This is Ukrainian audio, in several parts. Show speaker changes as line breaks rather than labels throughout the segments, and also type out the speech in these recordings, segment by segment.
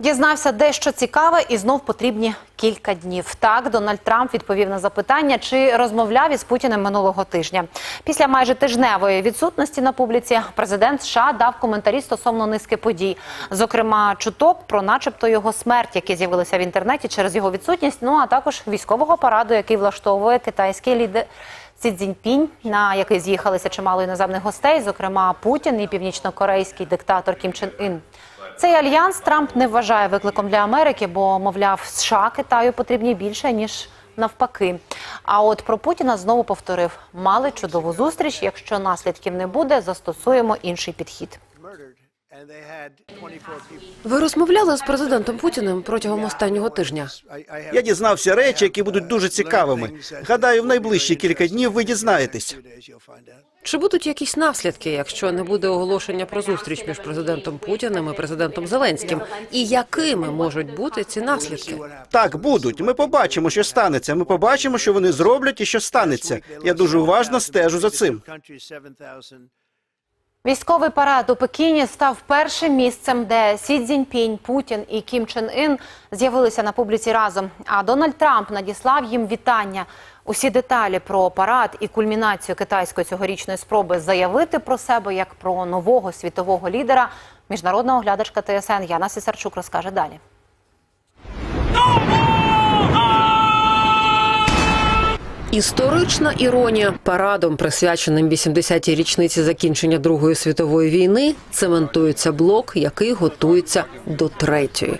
Дізнався дещо цікаве і знов потрібні кілька днів. Так, Дональд Трамп відповів на запитання, чи розмовляв із Путіним минулого тижня. Після майже тижневої відсутності на публіці президент США дав коментарі стосовно низки подій, зокрема чуток про, начебто, його смерть, які з'явилися в інтернеті через його відсутність. Ну а також військового параду, який влаштовує китайський лідер. Сі Цзіньпінь, на який з'їхалися чимало іноземних гостей, зокрема Путін і північнокорейський диктатор Кім Чен Ін. Цей альянс Трамп не вважає викликом для Америки, бо, мовляв, США Китаю потрібні більше ніж навпаки. А от про Путіна знову повторив: мали чудову зустріч. Якщо наслідків не буде, застосуємо інший підхід.
Ви розмовляли з президентом Путіним протягом останнього тижня?
Я дізнався речі, які будуть дуже цікавими. Гадаю, в найближчі кілька днів ви дізнаєтесь.
Чи будуть якісь наслідки, якщо не буде оголошення про зустріч між президентом Путіним і президентом Зеленським? І якими можуть бути ці наслідки?
Так, будуть. Ми побачимо, що станеться. Ми побачимо, що вони зроблять і що станеться. Я дуже уважно стежу за цим.
Countries, 7,000
Військовий парад у Пекіні став першим місцем, де Сі Цзіньпінь, Путін і Кім Чен Ін з'явилися на публіці разом. А Дональд Трамп надіслав їм вітання. Усі деталі про парад і кульмінацію китайської цьогорічної спроби заявити про себе як про нового світового лідера. Міжнародна оглядачка ТСН Яна Сісарчук розкаже далі.
Історична іронія парадом, присвяченим 80-й річниці закінчення Другої світової війни, цементується блок, який готується до третьої.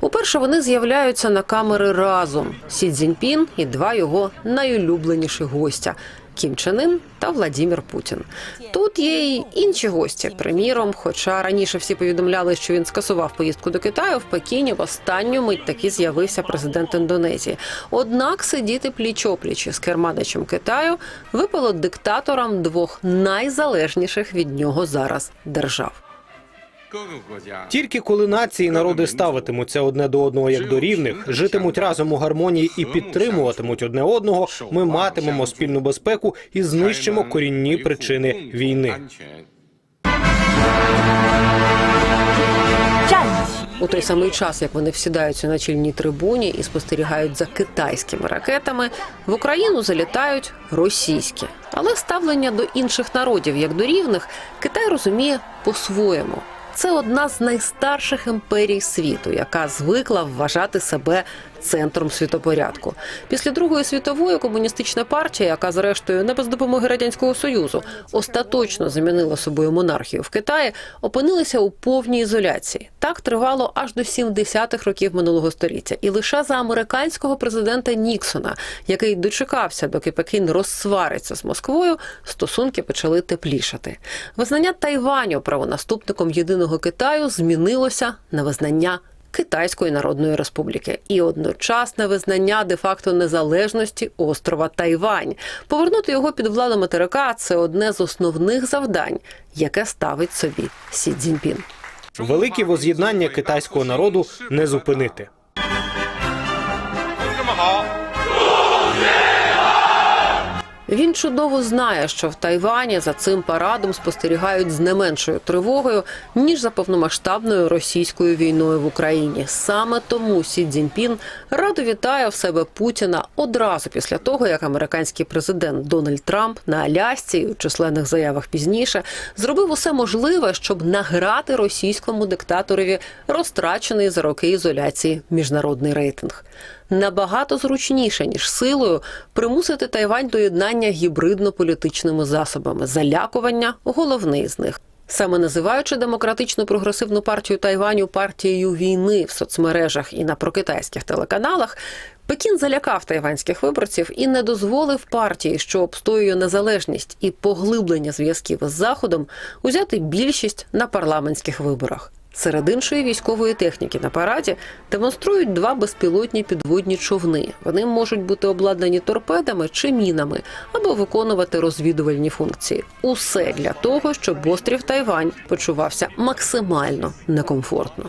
Уперше вони з'являються на камери разом: Сі Цзіньпін і два його найулюбленіші гостя. Кім Чен Ін та Владімір Путін. Тут є й інші гості. Приміром, хоча раніше всі повідомляли, що він скасував поїздку до Китаю, в Пекіні в останню мить таки з'явився президент Індонезії. Однак сидіти пліч-опліч з керманичем Китаю випало диктаторам двох найзалежніших від нього зараз держав.
Тільки коли нації і народи ставитимуться одне до одного як до рівних, житимуть разом у гармонії і підтримуватимуть одне одного, ми матимемо спільну безпеку і знищимо корінні причини війни.
У той самий час, як вони всідаються на чільній трибуні і спостерігають за китайськими ракетами, в Україну залітають російські, але ставлення до інших народів як до рівних Китай розуміє по-своєму. Це одна з найстарших імперій світу, яка звикла вважати себе центром світопорядку. Після Другої світової комуністична партія, яка зрештою не без допомоги радянського союзу остаточно замінила собою монархію в Китаї, опинилися у повній ізоляції. Так тривало аж до 70-х років минулого століття, і лише за американського президента Ніксона, який дочекався, доки Пекін розсвариться з Москвою, стосунки почали теплішати. Визнання Тайваню правонаступником єдиного Китаю змінилося на визнання. Китайської Народної Республіки і одночасне визнання де-факто незалежності острова Тайвань. Повернути його під владу материка це одне з основних завдань, яке ставить собі Сі Цзіньпін.
Велике воз'єднання китайського народу не зупинити.
Він чудово знає, що в Тайвані за цим парадом спостерігають з не меншою тривогою ніж за повномасштабною російською війною в Україні. Саме тому Сі Цзіньпін радо вітає в себе Путіна одразу після того, як американський президент Дональд Трамп на Алясці у численних заявах пізніше зробив усе можливе, щоб награти російському диктаторові розтрачений за роки ізоляції міжнародний рейтинг. Набагато зручніше ніж силою примусити Тайвань до єднання гібридно-політичними засобами. Залякування головний з них. Саме називаючи демократичну прогресивну партію Тайваню партією війни в соцмережах і на прокитайських телеканалах, Пекін залякав тайванських виборців і не дозволив партії, що обстоює незалежність і поглиблення зв'язків із Заходом, узяти більшість на парламентських виборах. Серед іншої військової техніки на параді демонструють два безпілотні підводні човни. Вони можуть бути обладнані торпедами чи мінами або виконувати розвідувальні функції. Усе для того, щоб острів Тайвань почувався максимально некомфортно.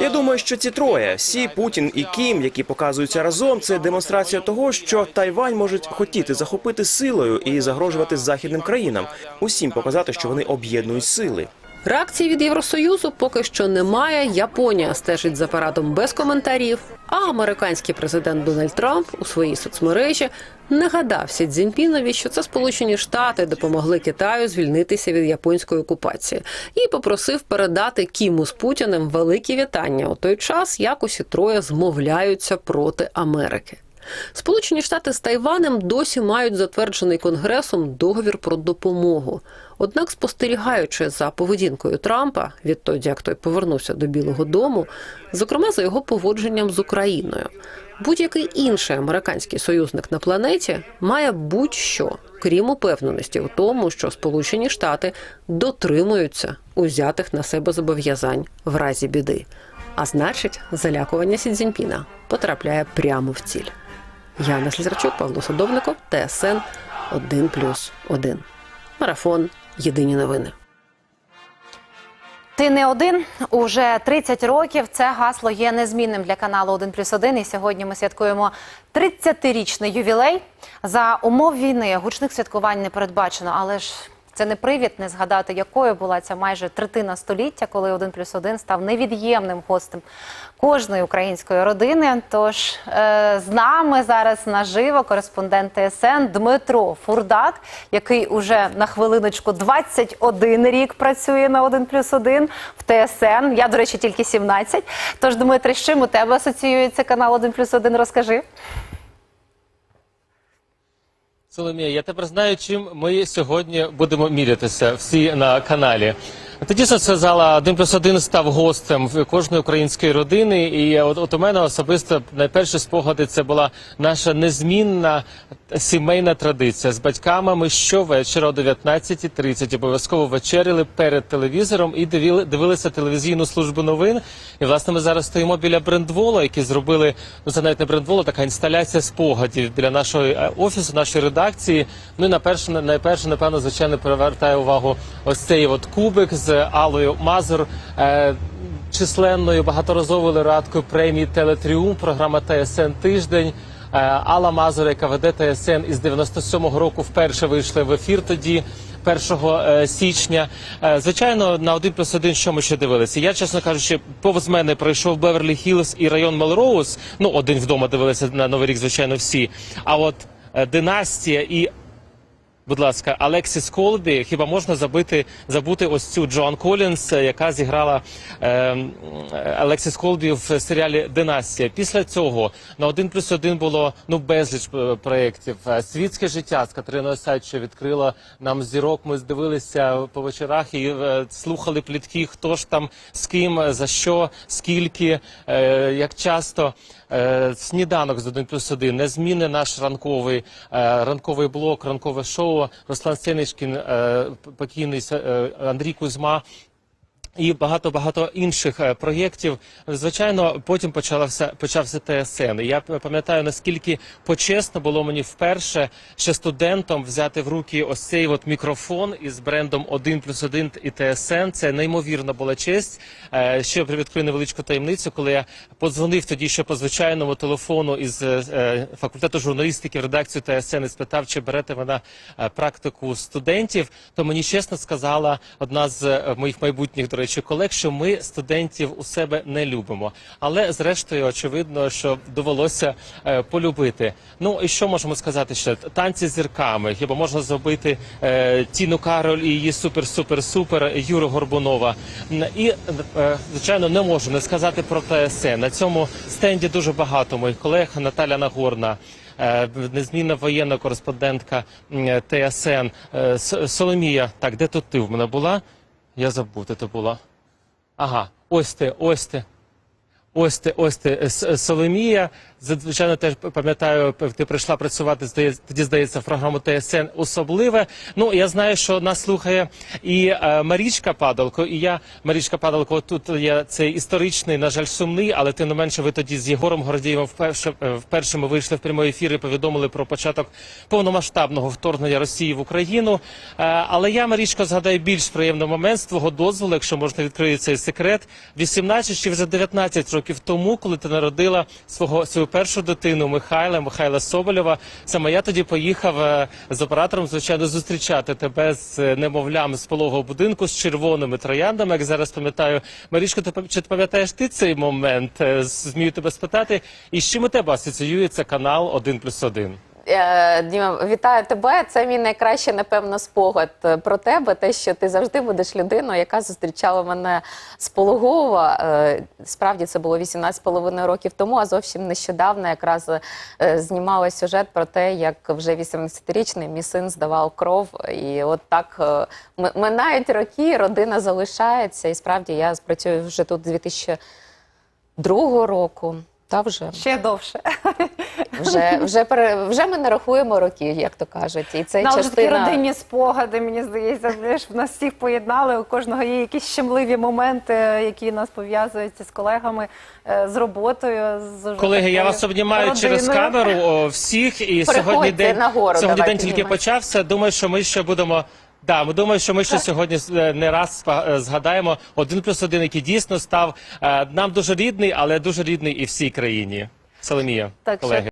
Я думаю, що ці троє сі Путін і Кім, які показуються разом, це демонстрація того, що Тайвань можуть хотіти захопити силою і загрожувати західним країнам, усім показати, що вони об'єднують сили.
Реакції від Євросоюзу поки що немає. Японія стежить за парадом без коментарів. А американський президент Дональд Трамп у своїй соцмережі нагадав Сі Цзіньпінові, що це Сполучені Штати допомогли Китаю звільнитися від японської окупації, і попросив передати Кіму з Путіним великі вітання у той час, як усі троє змовляються проти Америки. Сполучені Штати з Тайванем досі мають затверджений конгресом договір про допомогу. Однак, спостерігаючи за поведінкою Трампа відтоді, як той повернувся до Білого Дому, зокрема за його поводженням з Україною, будь-який інший американський союзник на планеті має будь-що, крім упевненості в тому, що Сполучені Штати дотримуються узятих на себе зобов'язань в разі біди. А значить, залякування Сі Цзіньпіна потрапляє прямо в ціль. Яна Слізарчук, Павло Садовников, ТСН 1+,1. Марафон. Єдині новини.
Ти не один уже 30 років. Це гасло є незмінним для каналу 1 плюс 1. І сьогодні ми святкуємо 30-річний ювілей. За умов війни гучних святкувань не передбачено, але ж. Це не привід не згадати, якою була ця майже третина століття, коли 1 плюс 1 став невід'ємним гостем кожної української родини. Тож е, з нами зараз наживо кореспондент ТСН Дмитро Фурдак, який уже на хвилиночку 21 рік працює на 1 плюс 1 в ТСН. Я, до речі, тільки 17. Тож, Дмитре, з чим у тебе асоціюється канал 1 плюс 1? Розкажи.
Соломія, я тепер знаю, чим ми сьогодні будемо мірятися всі на каналі. Дійсно сказала, один плюс один став гостем в кожної української родини. І от, от у мене особисто найперші спогади це була наша незмінна сімейна традиція. З батьками ми щовечора о 19.30 обов'язково вечеряли перед телевізором і дивили, дивилися телевізійну службу новин. І власне ми зараз стоїмо біля брендвола, які зробили ну це навіть не брендвола, така інсталяція спогадів біля нашого е, офісу, нашої редакції. Ну і на перше, найперше, напевно, звичайно, привертає увагу ось цей от кубик з Алою Мазур. Е, Численною багаторазовою лауреаткою премії Телетріумф, програма ТСН Тиждень. Е, Алла Мазур, яка веде ТСН із 97-го року, вперше вийшли в ефір тоді. 1 е, січня. Звичайно, на 1 плюс 1 що ми ще дивилися. Я, чесно кажучи, повз мене пройшов Беверлі Хіллз і район Мелроуз. Ну, один вдома дивилися на Новий рік, звичайно, всі. А от Династія і Будь ласка, Алексіс Колбі. Хіба можна забити забути ось цю Джоан Колінс, е, яка зіграла е, е, Алексіс Колбі в серіалі Династія? Після цього на 1 плюс 1 було ну безліч е, проєктів. Світське життя з Катериною Осадчою відкрила нам зірок. Ми здивилися по вечорах і е, слухали плітки, хто ж там з ким, за що, скільки, е, як часто. Е, Сніданок з 1 плюс 1, незмінний наш ранковий, е, ранковий блок, ранкове шоу. Руслан Сенечкін, е, покійний е, Андрій Кузьма. І багато багато інших е, проєктів. Звичайно, потім почався почався ТСН. Я пам'ятаю наскільки почесно було мені вперше ще студентом взяти в руки ось цей от мікрофон із брендом 1 плюс 1 і ТСН. Це неймовірна була честь. Е, Ще привідкрию невеличку таємницю, коли я подзвонив тоді ще по звичайному телефону із е, факультету журналістики в редакцію ТСН і спитав, чи берете вона практику студентів, то мені чесно сказала одна з моїх майбутніх, до речі, колег, що ми студентів у себе не любимо. Але зрештою, очевидно, що довелося е, полюбити. Ну і що можемо сказати ще? Танці з зірками. Хіба можна зробити е, Тіну Кароль і її супер-супер-супер Юру Горбунова? І е, звичайно не можу не сказати про ТСН. На цьому стенді дуже багато моїх колег. Наталя Нагорна. Незмінна воєнна кореспондентка ТСН Соломія. Так, де тут ти в мене була? Я забув, де то була. Ага, ось ти, ось ти. Ось ти, ось ти, Соломія. Звичайно, теж пам'ятаю, ти прийшла працювати, тоді здається, в програму ТСН особливе. Ну, я знаю, що нас слухає і е, Марічка Падалко, і я, Марічка Падалко, тут є цей історичний, на жаль, сумний, але тим не менше, ви тоді з Єгором Гордієвим вперше, е, вперше ми вийшли в прямий ефір і повідомили про початок повномасштабного вторгнення Росії в Україну. Е, але я, Марічко, згадаю більш приємний момент з твого дозволу, якщо можна відкрити цей секрет. 18 чи вже 19 років років тому, коли ти народила свого свою першу дитину Михайла, Михайла Соболєва. Саме я тоді поїхав е, з оператором, звичайно, зустрічати тебе з е, немовлям з пологового будинку з червоними трояндами. Як зараз пам'ятаю, Марічко, ти чи ти пам'ятаєш ти цей момент? Е, Змію тебе спитати. І з чим у тебе асоціюється канал 1+,1?
Е, Діма, вітаю тебе. Це мій найкращий, напевно, спогад е, про тебе. Те, що ти завжди будеш людиною, яка зустрічала мене з Пологова. Е, Справді це було 18,5 років тому, а зовсім нещодавно якраз знімала сюжет про те, як вже 18-річний мій син здавав кров. І от так минають роки, родина залишається. І справді я працюю вже тут з 2002 року. Та вже
Ще довше.
вже, вже, пере, вже ми не рахуємо років, як то кажуть. І це
ж такі родинні спогади, мені здається, знаєш, в нас всіх поєднали. У кожного є якісь щемливі моменти, які нас пов'язують з колегами, е, з роботою. З
Колеги, я вас обнімаю через камеру о, всіх. І
Приходьте
сьогодні день
нагору,
сьогодні день тільки почався. Думаю, що ми ще будемо. Да, ми думаємо, що ми ще сьогодні е, не раз е, згадаємо один плюс один, який дійсно став е, нам дуже рідний, але дуже рідний і всій країні. Соломія,
Так
колеги.